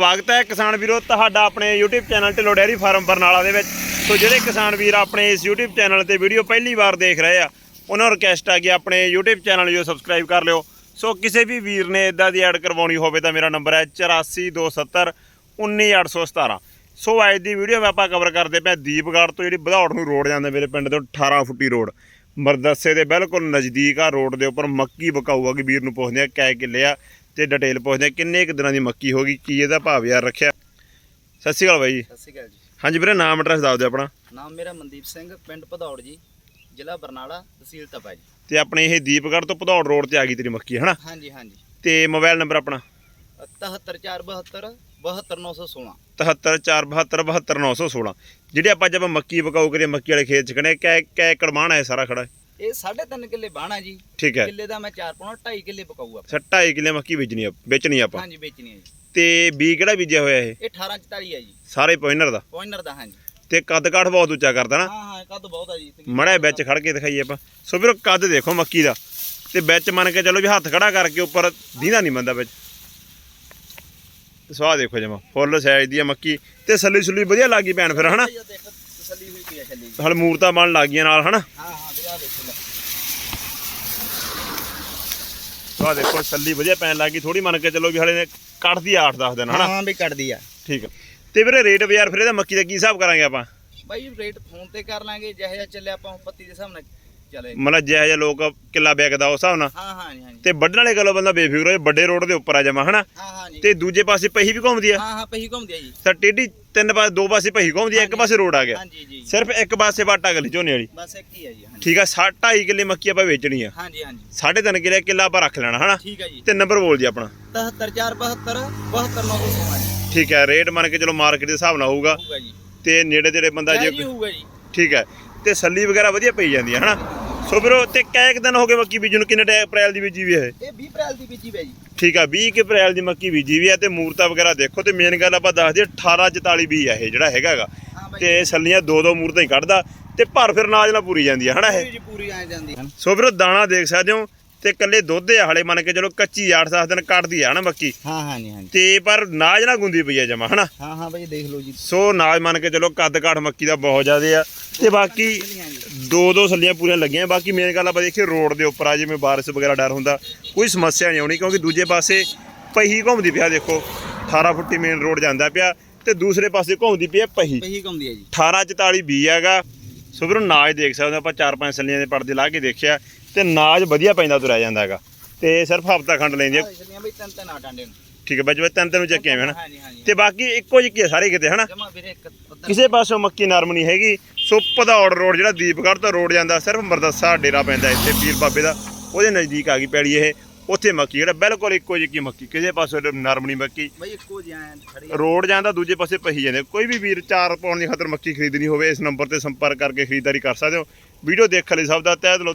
ਸਵਾਗਤ ਹੈ ਕਿਸਾਨ ਵੀਰੋ, ਤੁਹਾਡਾ ਆਪਣੇ YouTube channel Dhillon dairy farm Barnala ਦੇ ਵਿੱਚ। ਸੋ ਜਿਹੜੇ ਕਿਸਾਨ ਵੀਰ ਆਪਣੇ ਇਸ YouTube ਚੈਨਲ ਤੇ ਵੀਡੀਓ ਪਹਿਲੀ ਵਾਰ ਦੇਖ ਰਹੇ ਆ, ਉਹਨਾਂ ਨੂੰ ਰਿਕਵੈਸਟ ਆ ਕਿ ਆਪਣੇ YouTube ਚੈਨਲ ਨੂੰ ਸਬਸਕ੍ਰਾਈਬ ਕਰ ਲਿਓ। ਸੋ ਕਿਸੇ ਵੀ ਵੀਰ ਨੇ ਇਦਾਂ ਦੀ ਐਡ ਕਰਵਾਉਣੀ ਹੋਵੇ ਤਾਂ ਮੇਰਾ ਨੰਬਰ ਹੈ 8427 19817 ਸੋ ਅੱਜ ਦੀ ਵੀਡੀਓ ਵਿੱਚ ਆਪਾਂ ਕਵਰ ਕਰਦੇ ਪਏ ਦੀਪਗੜ੍ਹ ਤੋਂ, ਜਿਹੜੀ ਬਧੌੜ ਨੂੰ ਰੋਡ ਜਾਂਦਾ ਮੇਰੇ ਪਿੰਡ ਤੋਂ 18 ਫੁੱਟੀ ਰੋਡ ਮਰਦਸੇ ਦੇ ਬਿਲਕੁਲ ਨਜ਼ਦੀਕ ਆ ਰੋਡ ਦੇ ਉੱਪਰ ਮੱਕੀ ਬਕਾਊ ਆ ਕਿ ਵੀਰ ਨੂੰ ਪੁੱਛਦੇ ਆ ਕੈ ਕਿੱਲੇ ਆ ਤੇ ਡਿਟੇਲ ਪੁੱਛਦੇ ਆ ਕਿੰਨੇ ਕੁ ਦਿਨਾਂ ਦੀ ਮੱਕੀ ਹੋ ਗਈ ਕੀ ਇਹਦਾ ਭਾਵ ਯਾਰ ਰੱਖਿਆ। ਸਤਿ ਸ਼੍ਰੀ ਅਕਾਲ ਬਾਈ ਜੀ। ਸਤਿ ਸ਼੍ਰੀ ਅਕਾਲ ਜੀ। ਹਾਂਜੀ ਵੀਰੇ ਨਾਮ ਐਡਰੈਸ ਦੱਸ ਦਿਓ ਆਪਣਾ। ਨਾਮ ਮੇਰਾ ਮਨਦੀਪ ਸਿੰਘ ਪਿੰਡ ਭਦੌੜ ਜੀ ਜ਼ਿਲ੍ਹਾ ਬਰਨਾਲਾ ਤਹਿਸੀਲ ਤਪਾ ਜੀ। ਤੇ ਆਪਣੇ ਇਹ ਦੀਪਗੜ੍ਹ ਤੋਂ ਭਦੌੜ ਰੋਡ ਤੇ ਆ ਗਈ ਤੇਰੀ ਮੱਕੀ ਹਨਾ? ਹਾਂਜੀ ਹਾਂਜੀ। ਤੇ ਮੋਬਾਈਲ ਨੰਬਰ ਆਪਣਾ? 78472 72916 7472272916 ਜਿਹੜੇ ਆਪਾਂ ਜਦ ਮੱਕੀ ਬਕਾਊ ਕਰੀਏ ਮੱਕੀ ਵਾਲੇ ਖੇਤ ਚ ਖੜੇ ਕੈ ਕੈ ਕੜਮਾਣ ਹੈ ਸਾਰਾ ਖੜਾ? ਇਹ 3.5 ਕਿੱਲੇ ਬਾਣਾ ਜੀ। ਠੀਕ ਹੈ। ਕਿੱਲੇ ਦਾ ਮੈਂ 4 ਪਾਉਣਾ 2.5 ਕਿੱਲੇ ਪਕਾਊਗਾ ਅੱਛਾ 2.5 ਕਿੱਲੇ ਮੱਕੀ ਵੇਚਣੀ ਆ ਵੇਚਣੀ ਆਪਾਂ? ਹਾਂਜੀ ਵੇਚਣੀ ਹੈ ਜੀ। ਤੇ ਬੀ ਕਿਹੜਾ ਬੀਜਿਆ ਹੋਇਆ ਇਹ? ਇਹ 1844 ਹੈ ਜੀ। ਸਾਰੇ ਪੋਇਨਰ ਦਾ? ਪੋਇਨਰ ਦਾ ਹਾਂਜੀ। ਤੇ ਕੱਦ ਕਾਠ ਬਹੁਤ ਉੱਚਾ ਕਰਦਾ ਨਾ? ਹਾਂ ਹਾਂ ਕੱਦ ਬਹੁਤ ਹੈ ਜੀ। ਮੜਾ ਵਿੱਚ ਖੜ ਕੇ ਦਿਖਾਈਏ ਆਪਾਂ। ਸੋ ਵੀਰੋ ਕੱਦ ਦੇਖੋ ਮੱਕੀ ਦਾ। ਤੇ ਵਿੱਚ ਮੰਨ ਕੇ ਚੱਲੋ ਵੀ ਹੱਥ ਖੜਾ ਕਰਕੇ ਉੱਪਰ ਦੀਦਾ ਨਹੀਂ ਬੰਦਾ ਵਿੱਚ। ਸਵਾਹ ਦੇਖੋ ਜਮਾ ਫੁੱਲ ਸਾਈਜ਼ ਦੀ ਆ ਮੱਕੀ। ਤੇ ਸੱਲੀ ਸੁੱਲੀ ਵਧੀਆ ਲੱਗੀ ਭੈਣ ਫਿਰ ਹਨਾ? ਜੀ ਹਲ ਮੂਰਤਾ ਬਣ ਲੱਗ ਗਈਆਂ ਨਾਲ ਹਨਾ? ਹਾਂ ਹਾਂ ਵੀਰੇ ਆਹ ਦੇਖੋ ਲੈ। ਸਵਾਹ ਦੇਖੋ ਸੱਲੀ ਵਧੀਆ ਪੈਣ ਲੱਗੀ ਥੋੜੀ ਮੰਨ ਕੇ ਚੱਲੋ ਵੀ ਹਲੇ ਨੇ ਕੱਢਦੀ ਆ 8-10 ਦਿਨ ਹਨਾ? ਹਾਂ ਵੀ ਕੱਢਦੀ ਆ। ਠੀਕ ਆ। ਤੇ ਵੀਰੇ ਰੇਟ ਬਾਜ਼ਾਰ ਫਿਰ ਇਹਦਾ ਮੱਕੀ ਦਾ ਕੀ ਹਿਸਾਬ ਕਰਾਂਗੇ ਆਪਾਂ? ਬਾਈ ਰੇਟ ਫੋਨ ਤੇ ਕਰ ਲਾਂਗੇ ਜਿਹੋ ਜਿਹਾ ਚੱਲਿਆ ਆਪਾਂ ਪੱਤੀ ਦੇ ਹਿਸਾਬ ਨਾਲ ਚਲੇ ਮਤਲਬ ਜਿਹੋ ਜਿਹਾ ਲੋਕ ਕਿੱਲਾ ਵਿਕਦਾ ਉਸ ਹਿਸਾਬ ਨਾਲ। ਹਾਂ ਹਾਂ ਜੀ ਤੇ ਵੱਢਣ ਵਾਲੇ ਗੱਲੋਂ ਬੰਦਾ ਬੇਫਿਕਰ ਹੋਏ ਵੱਡੇ ਰੋਡ ਦੇ ਉੱਪਰ ਆ ਜਮਾ ਹਨਾ? ਹਾਂ ਹਾਂ ਜੀ। ਤੇ ਦੂਜੇ ਪਾਸੇ ਪਹੀ ਵੀ ਘੁੰਮਦੀ ਆ। ਹਾਂ ਹਾਂ ਪਹੀ ਘੁੰਮਦੀ ਆ ਜੀ। ਸਰ ਟੇਢੀ ਤਿੰਨ ਪਾਸੇ ਦੋ ਪਾਸੇ ਪਹੀ ਘੁੰਮਦੀ ਆ ਇੱਕ ਪਾਸੇ ਰੋਡ ਆ ਗਿਆ। ਜੀ ਸਿਰਫ ਇੱਕ ਪਾਸੇ ਵਾਟਾ ਗਲੀ ਝੋਨੇ ਵਾਲੀ। ਬਸ ਇੱਕ ਹੀ ਹੈ ਜੀ। ਹਾਂਜੀ ਠੀਕ ਆ 2.5 ਕਿੱਲੇ ਮੱਕੀ ਆਪਾਂ ਵੇਚਣੀ ਆ। ਹਾਂਜੀ ਹਾਂਜੀ 3.5 ਕਿੱਲੇ ਕਿੱਲਾ ਆਪਾਂ ਰੱਖ ਲੈਣਾ ਹਨਾ? ਠੀਕ ਹੈ ਜੀ। ਤੇ ਨੰਬਰ ਬੋਲ ਜੀ ਆਪਣਾ। 73472 72916 ਜੀ। ਠੀਕ ਹੈ ਰੇਟ ਮੰਨ ਕੇ ਚਲੋ ਮਾਰਕੀਟ ਦੇ ਹਿਸਾਬ ਨਾਲ ਹੋਊਗਾ। ਜੀ। ਤੇ ਨੇੜੇ ਤੇੜੇ ਬੰਦਾ ਜੈ ਜੇ ਜੀ ਜੀ। ਠੀਕ ਹੈ ਤੇ ਸੱਲੀ ਵਗੈਰਾ ਵਧੀਆ ਪਈ ਜਾਂਦੀ ਹੈ ਹਨਾ? ਸੋ ਵੀਰੋ ਤੇ ਕੈ ਇੱਕ ਦਿਨ ਹੋ ਗਏ ਮੱਕੀ ਬੀਜਣ ਨੂੰ ਕਿੰਨੇ ਟੈ ਅਪ੍ਰੈਲ ਦੀ ਬੀਜੀ ਵੀ ਹੈ ਇਹ? 20 ਅਪ੍ਰੈਲ ਦੀ ਬੀਜੀ ਜੀ। ਠੀਕ ਆ 20 ਕਿ ਅਪ੍ਰੈਲ ਦੀ ਮੱਕੀ ਬੀਜੀ ਵੀ ਹੈ ਤੇ ਮੂਰਤਾ ਵਗੈਰਾ ਦੇਖੋ ਤੇ ਮੇਨ ਗੱਲ ਆਪਾਂ ਦੱਸ ਦਈਏ 1844 ਬੀ ਹੈ ਇਹ ਜਿਹੜਾ ਹੈਗਾਗਾ ਹਾਂ ਤੇ ਸੱਲੀਆਂ ਦੋ ਦੋ ਮੂਰਤਾਂ ਹੀ ਕੱਢਦਾ ਤੇ ਭਰ ਫਿਰ ਨਾਜ ਨਾਲ ਪੂਰੀ ਜਾਂਦੀ ਹੈ ਹਨਾ ਇਹ? ਜੀ ਪੂਰੀ ਆ ਜਾਂਦੀ। ਹੈ ਸੋ ਵੀਰੋ ਦਾਣਾ ਦੇਖ ਸਕਦੇ ਹੋ ਤੇ ਕੱਲੇ ਦੁੱਧ ਆ ਹਲੇ ਮੰਨ ਕੇ ਚਲੋ ਕੱਚੀ 8-10 ਦਿਨ ਕੱਢਦੀ ਆ ਹਨਾ ਮੱਕੀ? ਹਾਂ ਹਾਂ ਜੀ ਹਾਂਜੀ ਤੇ ਪਰ ਨਾਜ ਨਾ ਗੁੰਦੀ ਪਈ ਆ ਜਮਾ ਹਨਾ? ਹਾਂ ਹਾਂ ਬਾਈ ਦੇਖ ਲਓ ਜੀ। ਸੋ ਨਾਜ ਮੰਨ ਕੇ ਚਲੋ ਕੱਦ ਕਾਠ ਮੱਕੀ ਦਾ ਬਹੁਤ ਜ਼ਿਆਦਾ ਆ। ਤੇ ਬਾਕੀ ਦੋ ਦੋ ਸੱਲੀਆਂ ਪੂਰੀਆਂ ਲੱਗੀਆਂ। ਬਾਕੀ ਮੇਨ ਗੱਲ ਆਪਾਂ ਦੇਖੀਏ ਰੋਡ ਦੇ ਉੱਪਰ ਆ ਜਿਵੇਂ ਬਾਰਿਸ਼ ਵਗੈਰਾ ਡਰ ਹੁੰਦਾ ਕੋਈ ਸਮੱਸਿਆ ਨਹੀਂ ਆਉਣੀ ਕਿਉਂਕਿ ਦੂਜੇ ਪਾਸੇ ਪਹੀ ਘੁੰਮਦੀ ਪਿਆ ਦੇਖੋ 18 ਫੁੱਟੀ ਮੇਨ ਰੋਡ ਜਾਂਦਾ ਪਿਆ ਤੇ ਦੂਸਰੇ ਪਾਸੇ ਘੁੰਮਦੀ ਪਈ ਆ ਪਹੀ। ਪਹੀ ਘੁੰਮਦੀ ਹੈ ਜੀ। 1844 ਬੀ ਹੈਗਾ। ਸੋ ਵੀਰੋ ਨਾਜ ਦੇਖ ਸਕਦੇ ਹੋ ਆਪਾਂ ਚਾਰ ਪੰਜ ਸੱਲੀਆਂ ਦੇ ਪਰਦੇ ਲਾ ਕੇ ਦੇਖਿਆ ਤੇ ਨਾਜ ਵਧੀਆ ਪੈਂਦਾ ਤੁਰਿਆ ਜਾਂਦਾ ਹੈਗਾ। ਤੇ ਸਿਰਫ ਹਫਤਾ ਖੰਡ ਲੈਂਦੀ ਆ ਆਹ ਚੱਲੀਆਂ ਬਈ ਤਿੰਨ ਤਿੰਨ ਆ ਡਾਂਡੇ ਨੂੰ। ਠੀਕ ਹੈ ਬੱਜ ਬੱਜ ਤਿੰਨ ਤਿੰਨ ਨੂੰ ਚੱਕੇ ਹਨਾ ਹਾਂ ਜੀ ਹਾਂ ਜੀ ਤੇ ਬਾਕੀ ਇੱਕੋ ਜਿਹੀ ਆ ਸਾਰੇ ਕਿਤੇ ਹਨਾ? ਜਮਾ ਵੀਰੇ ਇੱਕ ਪੱਧਰ ਕਿਸੇ ਪਾਸੋਂ ਮੱਕੀ ਨਰਮ ਨਹੀਂ ਹੈਗੀ। ਸੋ ਭਦੌੜ ਰੋਡ ਜਿਹੜਾ ਦੀਪਗੜ੍ਹ ਤੋਂ ਰੋਡ ਜਾਂਦਾ ਸਿਰਫ ਮਰਦਸਾ ਡੇਰਾ ਪੈਂਦਾ ਇੱਥੇ ਪੀਰ ਬਾਬੇ ਦਾ। ਉਹਦੇ ਨਜ਼ਦੀਕ ਆ ਗਈ ਪੈੜੀ ਇਹ। ਉੱਥੇ ਮੱਕੀ ਜਿਹੜਾ ਬਿਲਕੁਲ ਇੱਕੋ ਜਿਹੀ ਮੱਕੀ ਕਿਸੇ ਪਾਸੋਂ ਨਰਮ ਨਹੀਂ ਮੱਕੀ। ਬਈ ਇੱਕੋ ਜਿਹਾ ਰੋਡ ਜਾਂਦਾ ਦੂਜੇ ਪਾਸੇ ਪਹੀ ਜਾਂਦੇ। ਕੋਈ ਵੀ ਵੀਰ ਚਾਰ ਪਾਉਣ ਦੀ ਖਾਤਰ ਮੱਕੀ ਖਰੀਦਣੀ ਹੋਵੇ ਇਸ ਨੰਬਰ ਤੇ ਸੰਪਰਕ ਕਰਕੇ ਖਰੀਦਦਾਰੀ ਕਰ ਸਕਦੇ ਹੋ। ਵੀਡੀਓ ਦੇਖਣ ਲਈ ਸਭ ਦਾ ਤਹਿ ਦਿਲੋਂ